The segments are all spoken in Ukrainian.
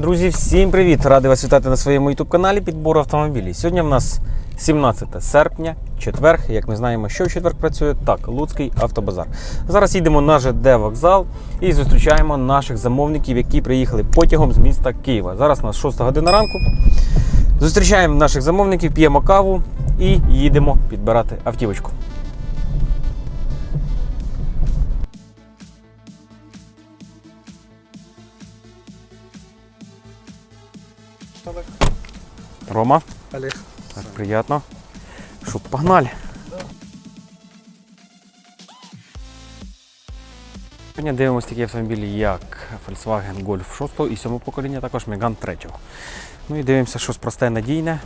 Друзі, всім привіт! Радий вас вітати на своєму youtube каналі підбору автомобілів. Сьогодні в нас 17 серпня, четверг. Як ми знаємо, що в четверг працює, так, Луцький автобазар. Зараз їдемо на ЖД вокзал і зустрічаємо наших замовників, які приїхали потягом з міста Києва. Зараз у нас 6 година ранку. Зустрічаємо наших замовників, п'ємо каву і їдемо підбирати автівочку. Рома, Олег. так, приємно. Що, погнали. Сьогодні дивимося такі автомобілі, як Volkswagen Golf 6 і 7 покоління, також Megane 3. Ну і дивимося, щось просте надійне.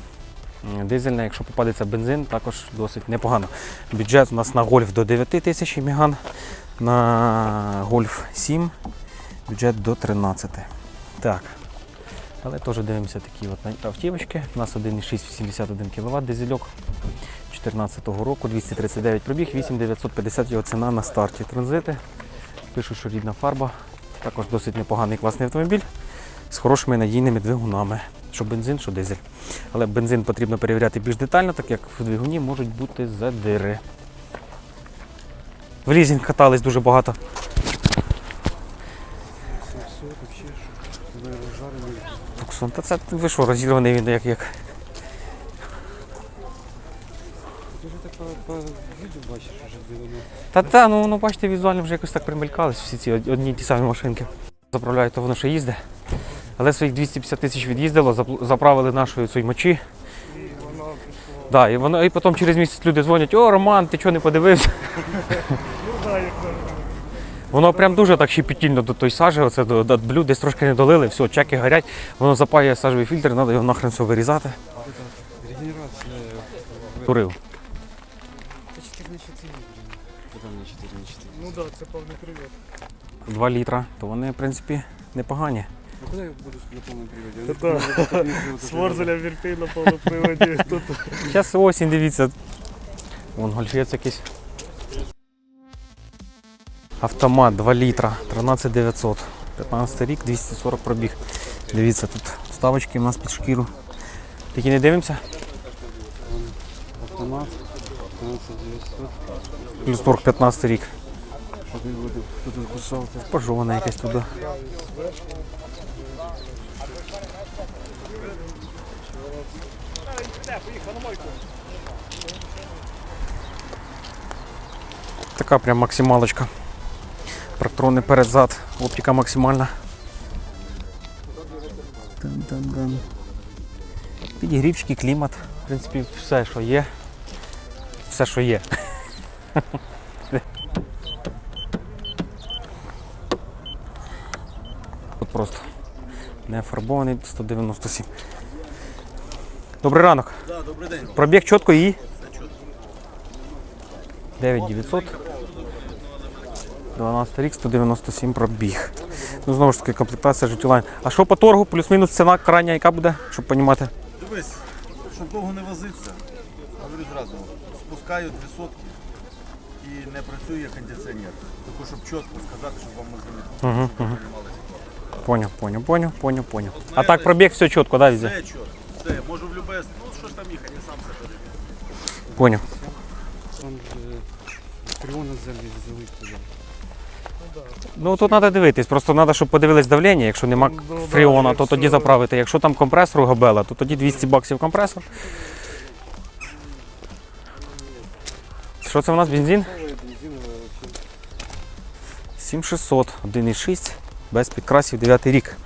Дизельне, якщо попадеться бензин, також досить непогано. Бюджет у нас на Golf до 9 тисяч і Megane, на Golf 7 бюджет до 13. Так. Але теж дивимося такі от автівочки. У нас 1,6 81 кВт дизельок 2014 року, 239 пробіг, 8950 його ціна на старті. Транзити. Пишуть, що рідна фарба. Також досить непоганий класний автомобіль з хорошими надійними двигунами. Що бензин, що дизель. Але бензин потрібно перевіряти більш детально, так як в двигуні можуть бути задири. В лізінг катались дуже багато. 700 вообще, що наверное, жарений. Туксон. Та це ви що, розірваний він як як. Ти вже так по, по відео бачиш, вже де. Та та, ну воно бачите, візуально вже якось так примелькались всі ці одні й ті самі машинки. Заправляють, то воно ще їздить. Але своїх 250 тисяч від'їздило, заправили нашою цією мочі. Да, і, воно, і потім через місяць люди дзвонять, о, Роман, ти чого не подивився? Воно прям дуже так щепетільно до той сажі, оце до, до блюд, десь трошки не долили, все, чеки горять, воно запаює сажовий фільтр, треба його нахрен все вирізати. Регенерація. Курив. Та 4 на 4, блін. 4 на 4? Ну так, це повний привід. 2 літра, то вони, в принципі, непогані. Ну куди я буду на повному приводі? Та. З Ворзеля вірти на повному приводі. Зараз осінь, дивіться. Вон гольфець якийсь. Автомат 2 літра, 13900. 15 рік, 240 пробіг. Дивіться, тут вставочки у нас під шкіру. Такі не дивимося. Автомат. 15900. Плюс торг 15 рік. Пожована якась туди. Така прям максималочка. Проктрони перед-зад, оптика максимальна. Підігрівчики, клімат. В принципі, все, що є. Все, що є. От просто не фарбований 197. Добрий ранок. Да, добрий день. Пробіг чітко і. 9900. 12 рік, 197 пробіг. Ну, знову ж таки, комплектація життєлайн. А що по торгу? Плюс-мінус ціна крайня, яка буде, щоб розуміти? Дивись, щоб довго не возитися, говорю зразу, спускаю дві сотки і не працює кондиціонер. Таку, щоб чітко сказати, щоб вам не Угу, угу. Поняв, поняв, поняв, поняв, поняв. А так пробіг все чітко, да, везде? Все чітко, все, можу в любе, ну що ж там їхати, я сам все перевірю. Поняв. Там же Фреона взяли, взяли туди. Ну тут треба дивитись, просто треба, щоб подивились давлення. Якщо нема Ну, фріона, то тоді заправити. Якщо там компресор у габела, то тоді 200 баксів компресор. Що це у нас бензин? 7600, 1,6, без підкрасів 9 рік.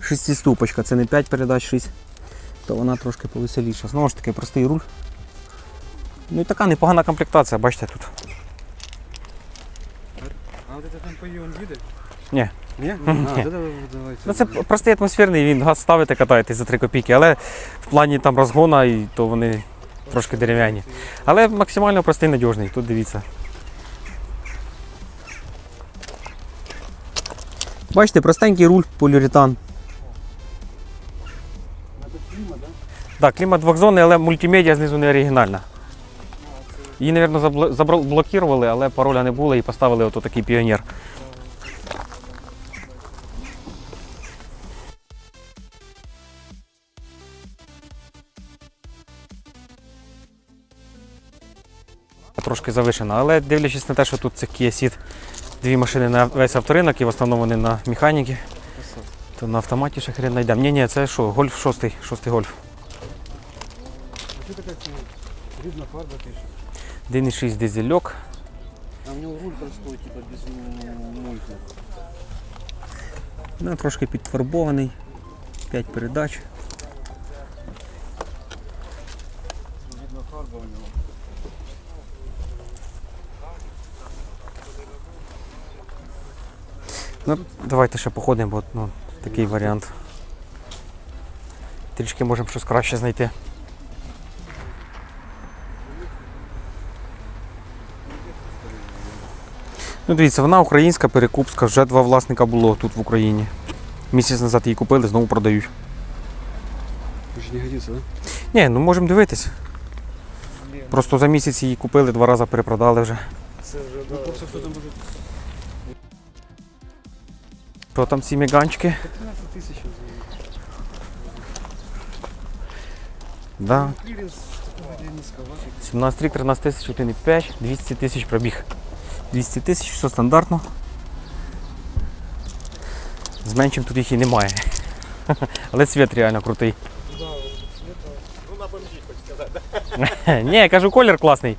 Шестиступочка, це не 5 передач, 6, то вона трошки повеселіша. Знову ж таки, простий руль. Ну і така непогана комплектація, бачите тут. Там по он їде? Ні. Ні? А, Ні. да, давай, давайте. Ну це простий атмосферний, він газ ставите, катаєтесь за 3 копійки, але в плані там розгона, і то вони трошки дерев'яні. Але максимально простий надіжний, тут дивіться. Бачите, простенький руль поліуретан. Так, клімат двохзонний, але мультимедіа знизу не оригінальна. Її, мабуть, заблокували, але пароля не було і поставили ото такий піонер. Трошки завишена, але дивлячись на те, що тут це Kia Ceed, дві машини на весь авторинок і в основному вони на механіки, то на автоматі ще хрен знайдемо. Ні, ні, це що, гольф шостий, шостий гольф. Рідна фарба пише. 1,6 дизельок. А в нього руль простой, типа без мульти. Ну, трошки підфарбований. 5 передач. Рідна фарба у нього. Ну, давайте ще походимо, бо ну, такий варіант. Трішки можемо щось краще знайти. Ну, дивіться, вона українська, перекупська, вже два власника було тут в Україні. Місяць назад її купили, знову продають. Уже не годится, да? Ні, ну можемо дивитись. Просто за місяць її купили, два рази перепродали вже. Це вже Ну, да. просто хто там може... Що там ці міганчики? 15 тисяч. Да. Кліренс такого для низьковатий. 17 рік, 13 тисяч, 1,5, 200 тисяч пробіг. 200 тисяч, все стандартно. З меншим тут їх і немає. Але цвіт реально крутий. Ні, я кажу, колір класний.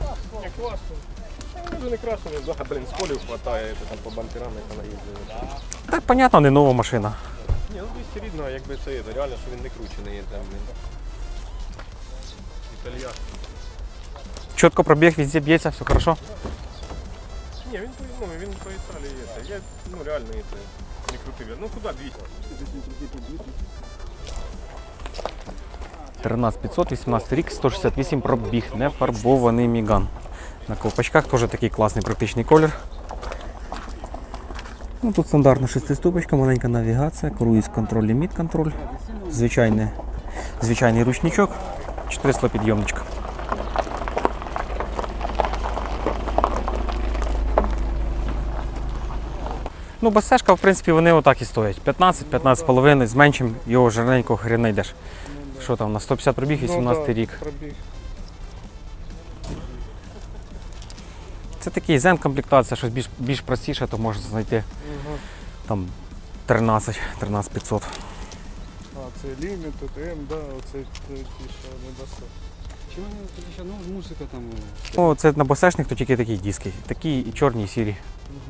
Ну, Дуже не красно, не блін, з полів хватає, там по бамперам, як вона їздила. Так, понятно, не нова машина. Ні, ну 200 рідно, якби це є, реально, що він не кручений є там, блін. Італія. Чітко пробіг, везде б'ється, все хорошо. Ні, він по, ну, він по Італії є. це. Я, ну, реально є це. Не крутив. Ну, куди 200? 13500, 18 рік, 168 пробіг, не фарбований міган. На ковпачках теж такий класний практичний колір. Ну, тут стандартна шестиступочка, маленька навігація, круїз контроль, ліміт контроль, звичайний, звичайний ручничок, 400 підйомничка. Ну, басешка, в принципі, вони отак і стоять. 15-15,5, з меншим його жирненького хрена йдеш. Що там, на 150 пробіг, 18 рік. Пробіг. Це такий зен комплектація, щось більш, більш простіше, то можна знайти там 13, 13 500. А, це ліміт, тут М, да, оце ті, що не басе. Чому вони тоді ще, ну, музика там... Ну, це на басешник, то тільки такі диски. Такі і чорні, і сірі. Чому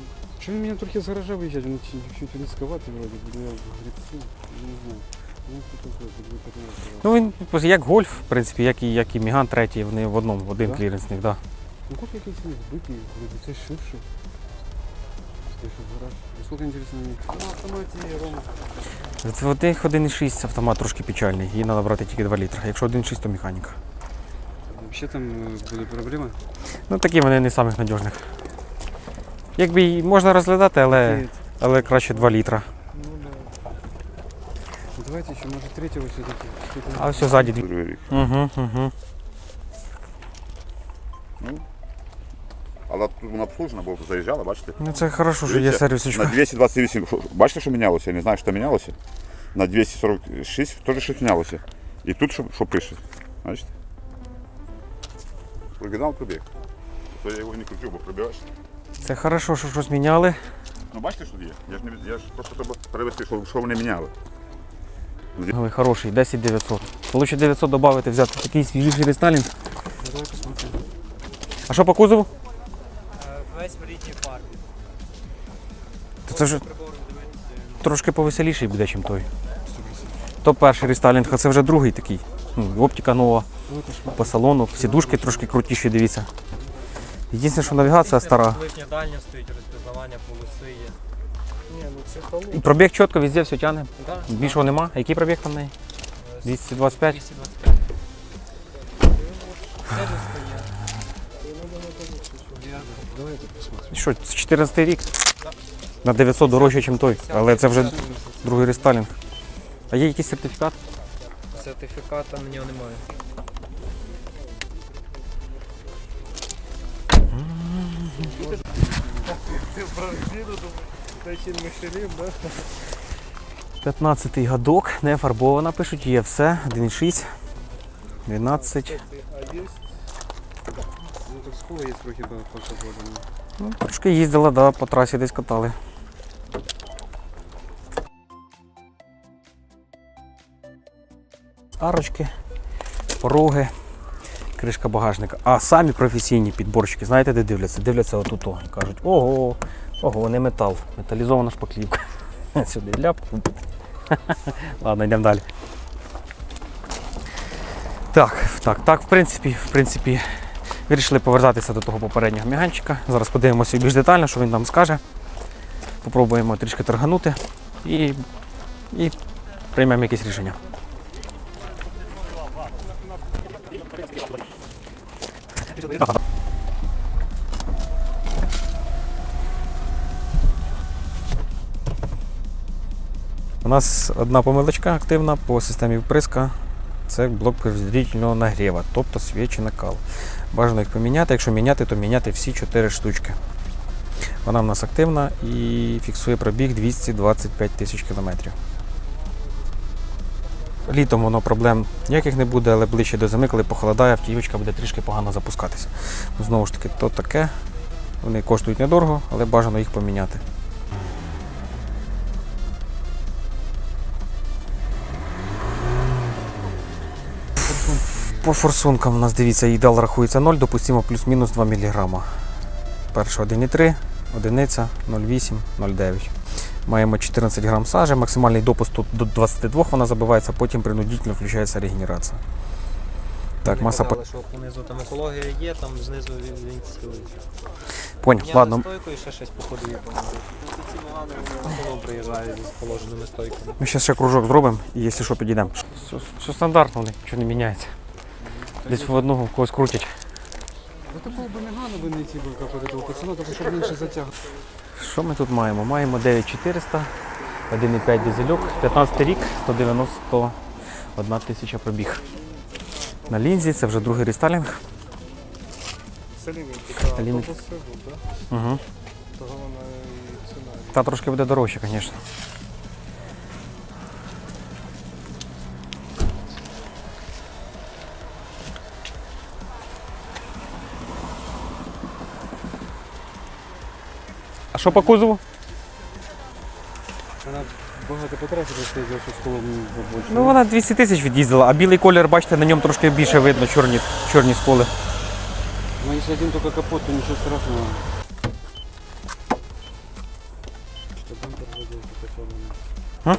він мене трохи з гаража виїжджать, він чуть низьковатий вроде, буде я гребці, не знаю. Ну. Ну він типу, як гольф, в принципі, як і, як і Міган третій, вони в одному, один Да? кліренс них, да. Ну, как якийсь не збитий, вроде це ширше. Це що гараж. І Сколько інтересно мені? На автоматі, Рома. В одних 1,6 автомат трошки печальний, її треба брати тільки 2 літри. Якщо 1,6, то механіка. Ще там е, буде проблема? Ну такі вони не самих надіжних. Якби і можна розглядати, але, але краще 2 літра. Ну, да. Ну, Давайте ще, може, третього все-таки. А все ззаді дві. Другий рік. Угу, угу. Але тут вона обслужена, бо заїжджала, бачите? Ну це хорошо, що є Дивіться, сервісочка. На 228, що- бачите, що мінялося? Я не знаю, що мінялося. На 246 теж щось мінялося. І тут що, що пише. Бачите? Оригінал пробіг. То я його не крутив, бо пробігаєш. Це хорошо, що щось міняли. Ну бачите, що тут є? Я ж, не, я ж просто треба перевести, що, що вони міняли. Ой, хороший, 10 900. Получше 900 додати, взяти такий свіжий рестайлінг. Давай посмотрим. А що по кузову? Весь в рідній фарбі. То це вже трошки повеселіший буде, ніж той. То перший рестайлінг, а це вже другий такий. Ну, оптика нова по салону, сідушки трошки крутіші, дивіться. Єдине, що навігація стара. Липня дальня стоїть, розпізнавання полоси є. Ні, ну це. І пробіг чітко, везде все тягне. Да, Більшого нема. А який пробіг там в неї? 225. 225. Сервіс є. Давайте. Що, це 14 рік? На 900 дорожче, ніж той. Але це вже другий рестайлінг. А є якийсь сертифікат? Сертифіката на нього немає. П'ятнадцятий годок, не фарбована, пишуть, є все, 1,6, 12. Ну так скоро трохи до. Ну, трошки їздила, да, по трасі десь катали. Арочки, пороги, кришка багажника. А самі професійні підборщики, знаєте, де дивляться? Дивляться отут. о, Кажуть, ого, ого, не метал, металізована шпаклівка. Сюди ляп. Ладно, йдемо далі. Так, так, так, в принципі, в принципі, Вирішили повертатися до того попереднього міганчика. Зараз подивимося більш детально, що він нам скаже. Попробуємо трішки торганути і, і приймемо якесь рішення. У нас одна помилочка активна по системі вприска. Це блок производительного нагріва, тобто свічі накал. Бажано їх поміняти. Якщо міняти, то міняти всі 4 штучки. Вона в нас активна і фіксує пробіг 225 тисяч кілометрів. Літом воно проблем ніяких не буде, але ближче до зими, коли похолодає, автівочка буде трішки погано запускатися. Ну, Знову ж таки, то таке. Вони коштують недорого, але бажано їх поміняти. По форсункам у нас дивіться, ідеал рахується 0, допустимо плюс-мінус 2 мг. Перша 1,3, одиниця 0,8, 0,9. Маємо 14 грам сажі, максимальний допуск тут до 22 вона забивається, потім принудительно включається регенерація. Так, Мені маса казали, що внизу там екологія є, там знизу він, він цілий. Поняв, ладно. стойку і ще щось походу є. по-моєму. Ну, Ці Мілани вони в коло приїжджають з положеними стойками. Ми зараз ще кружок зробимо і якщо що, підійдемо. Все, все стандартно, нічого не міняється. Десь в одного в когось крутять. Да такого бы не надо бы найти бы как вот этого пацана, только чтобы меньше затягивать. Що ми тут маємо? Маємо 9400, 1,5 дизельок, 15 рік, 191 тисяча пробіг. На лінзі це вже другий рестайлінг. Аліни. Угу. Того вона і ціна. Та трошки буде дорожче, звісно. Що по кузову? Вона багато по трасі просто їздила, що з колом побольше. Ну вона 200 тисяч від'їздила, а білий колір, бачите, на ньому трошки більше видно чорні, чорні сколи. Ну, если один только капот, то ничего страшного. А?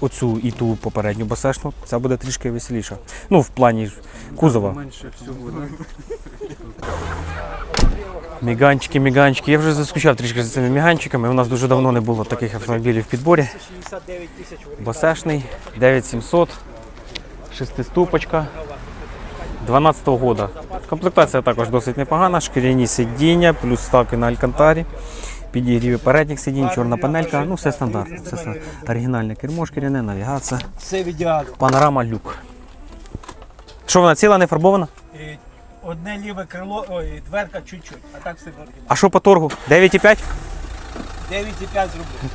Оцю і ту попередню басешну, ця буде трішки веселіша. Ну, в плані кузова. Меньше всего, да? Міганчики, міганчики. Я вже заскучав трішки за цими міганчиками. У нас дуже давно не було таких автомобілів в підборі. Басешний, 9700, шестиступочка, 12-го года. Комплектація також досить непогана, шкіряні сидіння, плюс ставки на алькантарі, підігріві передніх сидінь, чорна панелька, ну все стандартно. Все ста- оригінальне кермо шкіряне, навігація, панорама люк. Що вона ціла, не фарбована? Одне ліве крило, ой, дверка чуть-чуть, а так все. А що по торгу? 9,5? 9,5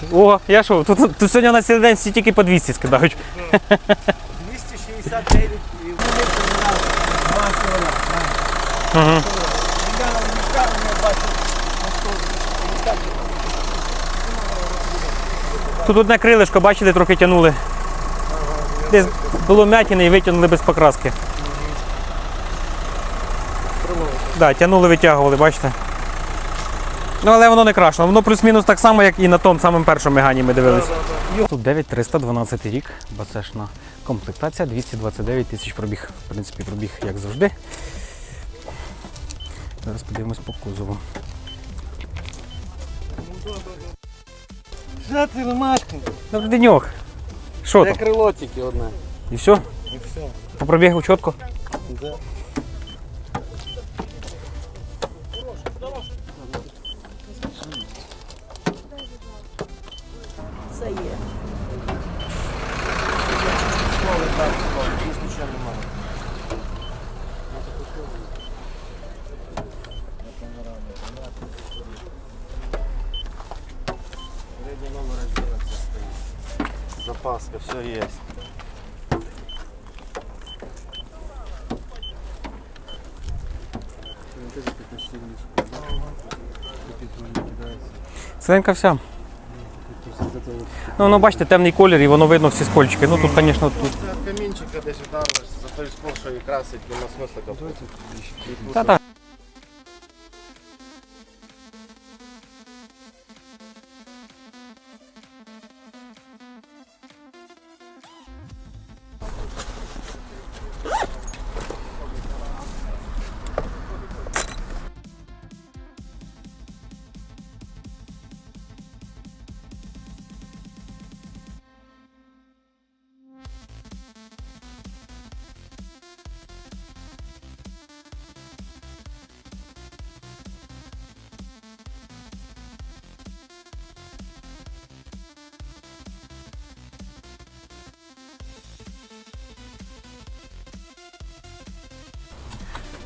зроблю. О, я що, тут, тут сьогодні на цілий день всі тільки по 200 скидають. 269 і вони поміняли. Баланс вона. Угу. Міняли мішка, я бачу на 150. Тут одне крилишко, бачили, трохи тягнули. Десь було м'ятіне і витягнули без покраски. Так, да, тягнули, витягували, бачите. Ну, але воно не крашено. Воно плюс-мінус так само, як і на тому самому першому мегані ми дивилися. Тут 9312 рік, басешна комплектація, 229 тисяч пробіг. В принципі, пробіг як завжди. Зараз подивимось по кузову. Що ти ромашки? Добрий деньок. Що Це там? крило тільки одне. І все? І все. По пробігу чітко? Да. Ціленька вся. Ну, ну бачите, темний колір і воно видно всі скольчики. Ну тут, звісно, тут. Камінчика десь удариш, за той скол, що і красить, нема смисла копати. Та,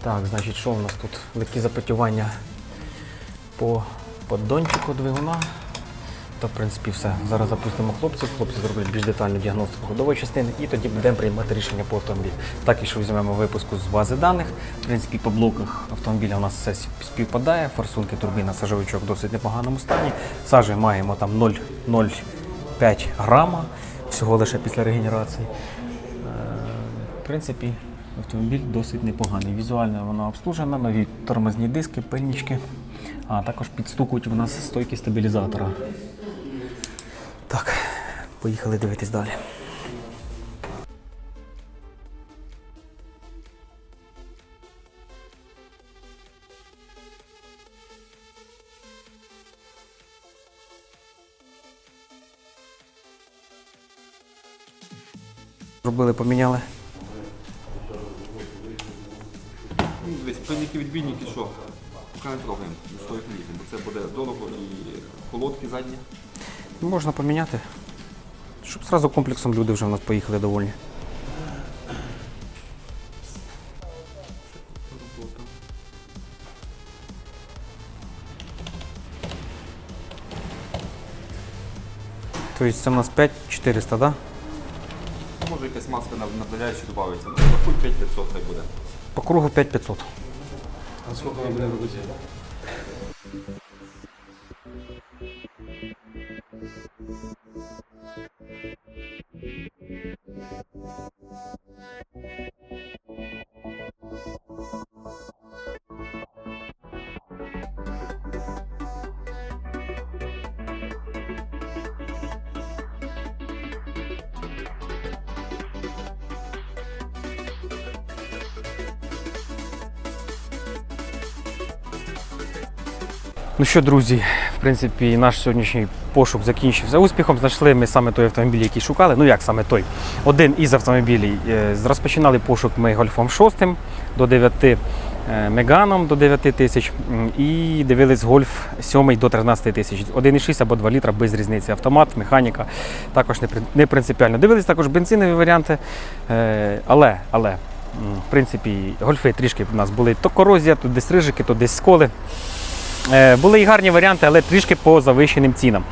Так, значить, що в нас тут? Легкі запотівання по поддончику двигуна. Та, в принципі, все. Зараз запустимо хлопців. Хлопці зроблять більш детальну діагностику ходової частини і тоді будемо приймати рішення по автомобілю. Так, якщо візьмемо випуску з бази даних, в принципі, по блоках автомобіля у нас все співпадає. Форсунки, турбіна, сажовичок в досить непоганому стані. Сажі маємо там 0,05 грама всього лише після регенерації. Е, В принципі, автомобіль досить непоганий. Візуально вона обслужена, нові тормозні диски, пильнички, а також підстукують в нас стойки стабілізатора. Так, поїхали дивитись далі. Робили, поміняли. Дивись, пильники відбійники що? Поки не трогаємо, стоїть не ліземо, бо це буде дорого і колодки задні. Можна поміняти. Щоб зразу комплексом люди вже в нас поїхали довольні. Тобто це у нас 5400, так? Да? Може якась маска на направляючи додається. Рахуй 5500 хай буде. По кругу 5500. А сколько вам будем робити? Ну що, друзі, в принципі, наш сьогоднішній пошук закінчився успіхом. Знайшли ми саме той автомобіль, який шукали. Ну як саме той? Один із автомобілів. Е, Розпочинали пошук ми гольфом 6 до 9 е, меганом до 9 тисяч і дивились гольф 7 до 13 тисяч. 1,6 або 2 літра без різниці. Автомат, механіка також не, принципіально. Дивились також бензинові варіанти, е, але, але. В принципі, гольфи трішки в нас були то корозія, то десь рижики, то десь сколи. Е, Були і гарні варіанти, але трішки по завищеним цінам.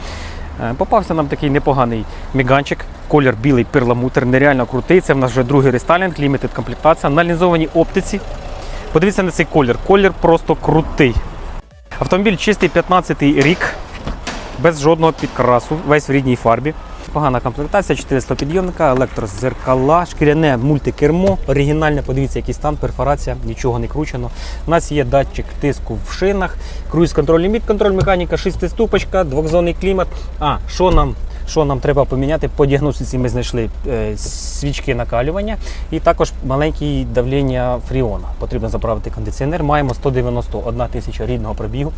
Е, Попався нам такий непоганий міганчик, колір білий перламутр, нереально крутий. Це в нас вже другий рестайлінг, лімітед комплектація на лінзованій оптиці. Подивіться на цей колір. Колір просто крутий. Автомобіль чистий 15-й рік, без жодного підкрасу, весь в рідній фарбі. Погана комплектація, 400 підйомника, електрозеркала, шкіряне мультикермо, оригінальне, подивіться, який стан, перфорація, нічого не кручено. У нас є датчик тиску в шинах, круїз-контроль, ліміт контроль, механіка, шестиступочка, двохзонний клімат. А, що нам? Що нам треба поміняти? По діагностиці ми знайшли е, свічки накалювання і також маленьке давлення фріона. Потрібно заправити кондиціонер. Маємо 191 тисяча рідного пробігу.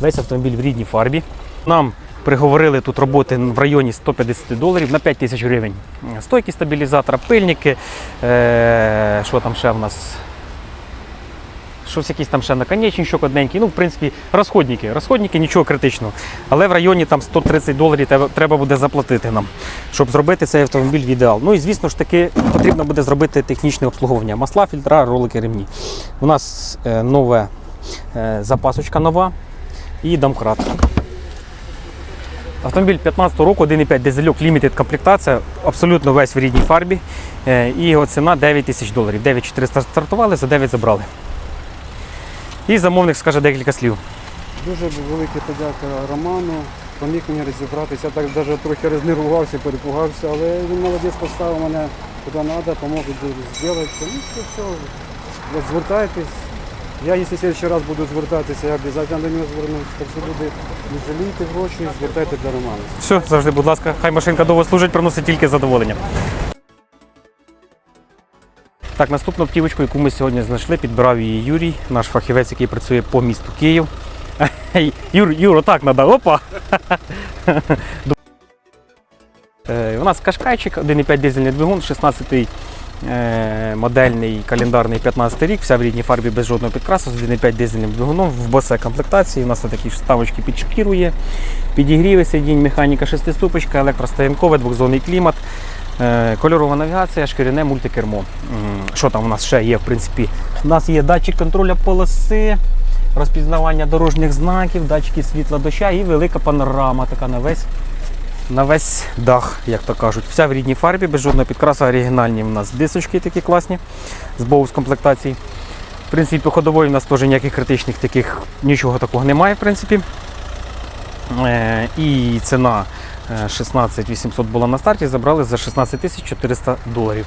Весь автомобіль в рідній фарбі. Нам приговорили тут роботи в районі 150 доларів на 5 тисяч гривень. Стойки стабілізатора, пильники. Е, що там ще в нас? Щось якийсь там ще наконечничок одненький. Ну, в принципі, розходники. Розходники нічого критичного. Але в районі там 130 доларів треба- буде заплатити нам, щоб зробити цей автомобіль в ідеал. Ну і звісно ж таки потрібно буде зробити технічне обслуговування. Масла, фільтра, ролики, ремні. У нас е, нове е, запасочка нова і домкрат. Автомобіль 15 року, 1,5 дизельок, лімітед комплектація, абсолютно весь в рідній фарбі. Е, І його ціна 9 тисяч доларів. 9400 стартували, за 9 забрали. І замовник скаже декілька слів. Дуже велика подяка Роману. Поміг мені розібратися. Я так навіть трохи рознервувався, перепугався, але він молодець поставив мене куди треба, допомог зробити. Ну, все, все. Звертайтесь. Я, якщо следующий раз буду звертатися, я обов'язково до нього звернусь. Так що люди, не жалійте гроші, звертайте до Романа. Все, завжди, будь ласка, хай машинка довго служить, приносить тільки задоволення. Так, наступну автівочку, яку ми сьогодні знайшли, підбирав її Юрій, наш фахівець, який працює по місту Київ. Юр, Юр, отак треба, опа! Е, У нас кашкайчик, 1,5 дизельний двигун, 16-й е, модельний календарний 15 рік, вся в рідній фарбі без жодного підкрасу, з 1,5 дизельним двигуном, в босе комплектації. У нас такі ж вставочки під шкіру є, підігріви сидінь, механіка шестиступочка, електростоянкове, двохзонний клімат, кольорова навігація, шкіряне мультикермо. Що там у нас ще є, в принципі? У нас є датчик контроля полоси, розпізнавання дорожніх знаків, датчики світла доща і велика панорама така на весь на весь дах, як то кажуть. Вся в рідній фарбі, без жодного підкрасу, оригінальні у нас дисочки такі класні з боус комплектації. В принципі, по ходової у нас теж ніяких критичних таких, нічого такого немає, в принципі. Е, і ціна е, 16 800 була на старті, забрали за 16 400 доларів.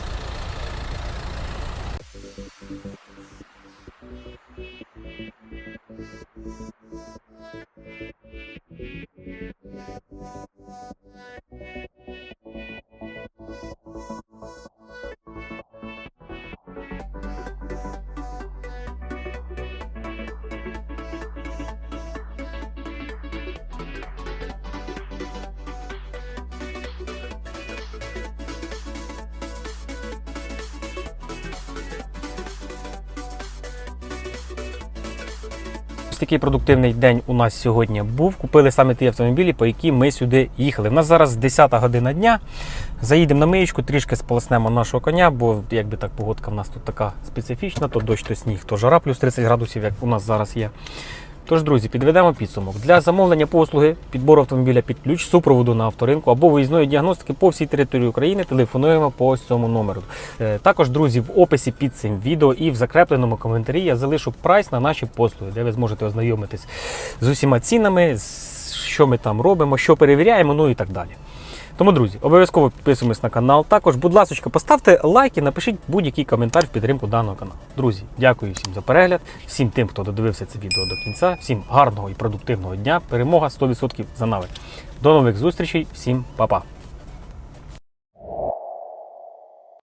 Такий продуктивний день у нас сьогодні був. Купили саме ті автомобілі, по які ми сюди їхали. У нас зараз 10 година дня. Заїдемо на миєчку, трішки сполоснемо нашого коня, бо якби так погодка в нас тут така специфічна, то дощ, то сніг, то жара плюс 30 градусів, як у нас зараз є. Тож, друзі, підведемо підсумок. Для замовлення послуги підбору автомобіля під ключ, супроводу на авторинку або виїзної діагностики по всій території України телефонуємо по цьому номеру. Е, Також, друзі, в описі під цим відео і в закрепленому коментарі я залишу прайс на наші послуги, де ви зможете ознайомитись з усіма цінами, що ми там робимо, що перевіряємо, ну і так далі. Тому, друзі, обов'язково підписуємось на канал. Також, будь ласка, поставте лайк і напишіть будь-який коментар в підтримку даного каналу. Друзі, дякую всім за перегляд, всім тим, хто додивився це відео до кінця, всім гарного і продуктивного дня. Перемога 100% за нами. До нових зустрічей, всім па-па.